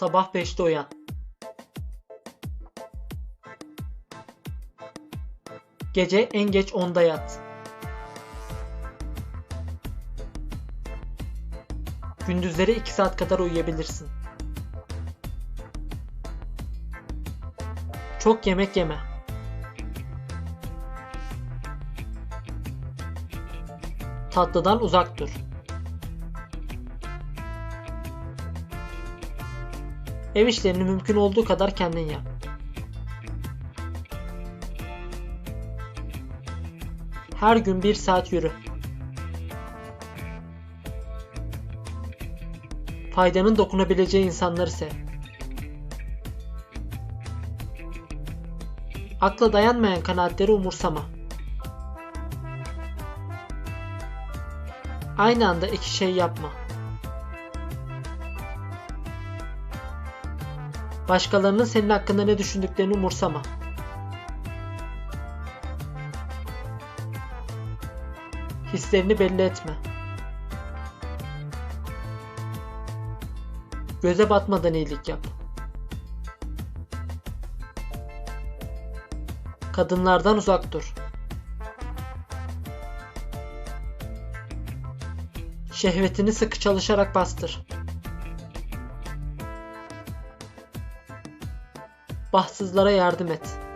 Sabah 5'te uyan. Gece en geç 10'da yat. Gündüzleri 2 saat kadar uyuyabilirsin. Çok yemek yeme. Tatlıdan uzak dur. Ev işlerini mümkün olduğu kadar kendin yap. Her gün bir saat yürü. Faydanın dokunabileceği insanları sev. Akla dayanmayan kanaatleri umursama. Aynı anda iki şey yapma. Başkalarının senin hakkında ne düşündüklerini umursama. Hislerini belli etme. Göze batmadan iyilik yap. Kadınlardan uzak dur. Şehvetini sıkı çalışarak bastır. Bahtsızlara yardım et.